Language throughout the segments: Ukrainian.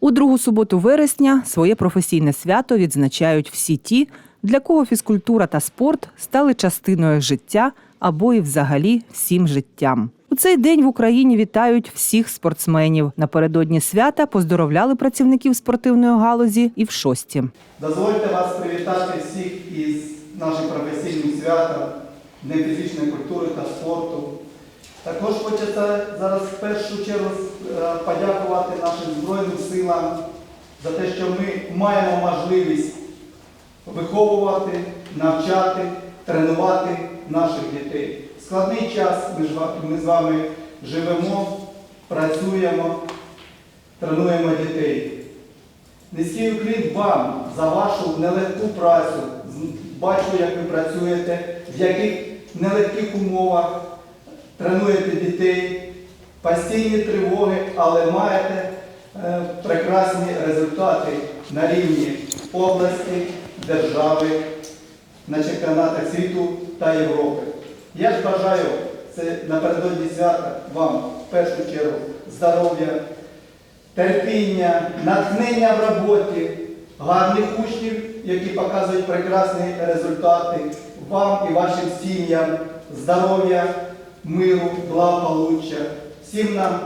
У другу суботу вересня своє професійне свято відзначають всі ті, для кого фізкультура та спорт стали частиною життя або і взагалі всім життям. У цей день в Україні вітають всіх спортсменів. Напередодні свята поздоровляли працівників спортивної галузі і в шості. Дозвольте вас привітати всіх із нашим професійним святом, Днем фізичної культури та спорту. Також хочеться зараз в першу чергу е, подякувати нашим Збройним силам за те, що ми маємо можливість виховувати, навчати, тренувати наших дітей. Складний час ми з вами живемо, працюємо, тренуємо дітей. Низький уклін вам за вашу нелегку працю. Бачу, як ви працюєте, в яких нелегких умовах тренуєте дітей, постійні тривоги, але маєте е, прекрасні результати на рівні області, держави, на чемпіонатах світу та Європи. Я ж бажаю це напередодні свята вам в першу чергу здоров'я, терпіння, натхнення в роботі, гарних учнів, які показують прекрасні результати, вам і вашим сім'ям, здоров'я, миру, благополуччя, всім нам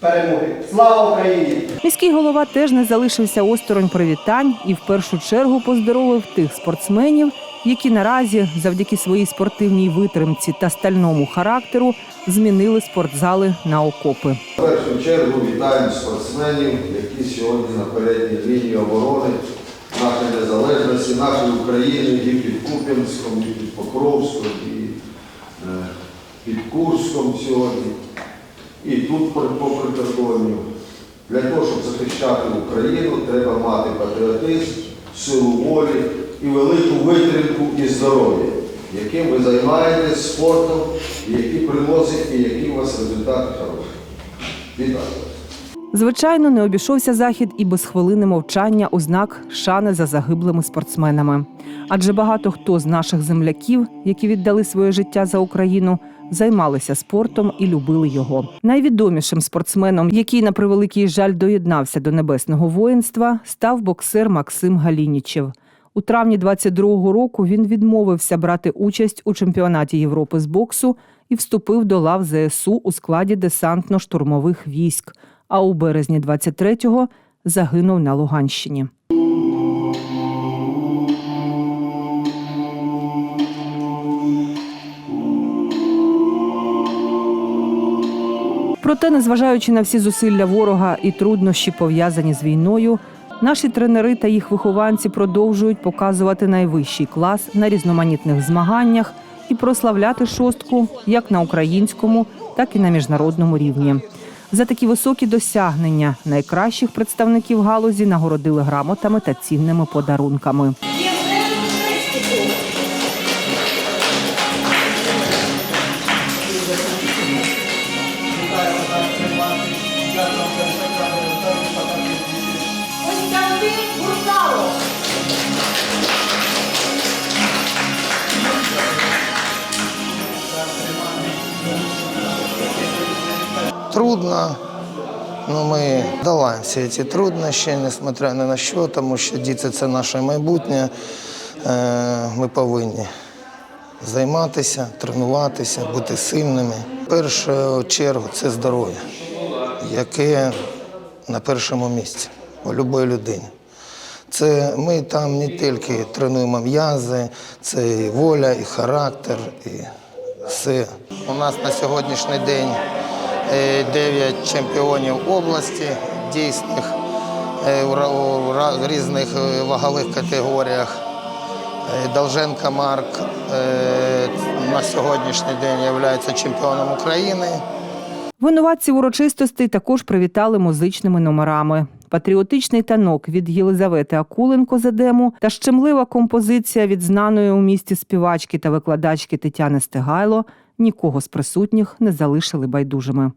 перемоги. Слава Україні! Міський голова теж не залишився осторонь привітань і в першу чергу поздоровив тих спортсменів, які наразі, завдяки своїй спортивній витримці та стальному характеру, змінили спортзали на окопи. В першу чергу вітаємо спортсменів, які сьогодні на передній лінії оборони нашої незалежності, нашої України і під Куп'янськом, і під Покровськом, і е, під Курськом сьогодні, і тут по прикордонню. Для того, щоб захищати Україну, треба мати патріотизм, силу волі і велику витримку і здоров'я, яким ви займаєтесь спортом, які приносять, і які у вас результати хороші. Вітаю! Звичайно, не обійшовся захід і без хвилини мовчання у знак шани за загиблими спортсменами. Адже багато хто з наших земляків, які віддали своє життя за Україну, займалися спортом і любили його. Найвідомішим спортсменом, який на превеликий жаль доєднався до небесного воїнства, став боксер Максим Галінічев. У травні 22-го року він відмовився брати участь у чемпіонаті Європи з боксу і вступив до лав ЗСУ у складі десантно-штурмових військ. А у березні 23-го загинув на Луганщині. Проте, незважаючи на всі зусилля ворога і труднощі пов'язані з війною, наші тренери та їх вихованці продовжують показувати найвищий клас на різноманітних змаганнях і прославляти шостку як на українському, так і на міжнародному рівні. За такі високі досягнення найкращих представників галузі нагородили грамотами та цінними подарунками. Трудно, но ми долаємо всі ці труднощі, несмотря ні на що, тому що діти це наше майбутнє. Е, Ми повинні займатися, тренуватися, бути сильними. В першу чергу це здоров'я, яке на першому місці у будь-якої людини. Це ми там не тільки тренуємо м'язи, це і воля, і характер, і все. У нас на сьогоднішній день 9 чемпіонів області дійсних е, ра- різних е, вагових категоріях. Е, Долженко Марк е, на сьогоднішній день є чемпіоном України. Винуватців урочистостей також привітали музичними номерами. Патріотичний танок від Єлизавети Акуленко з Едему та щемлива композиція від знаної у місті співачки та викладачки Тетяни Стегайло нікого з присутніх не залишили байдужими.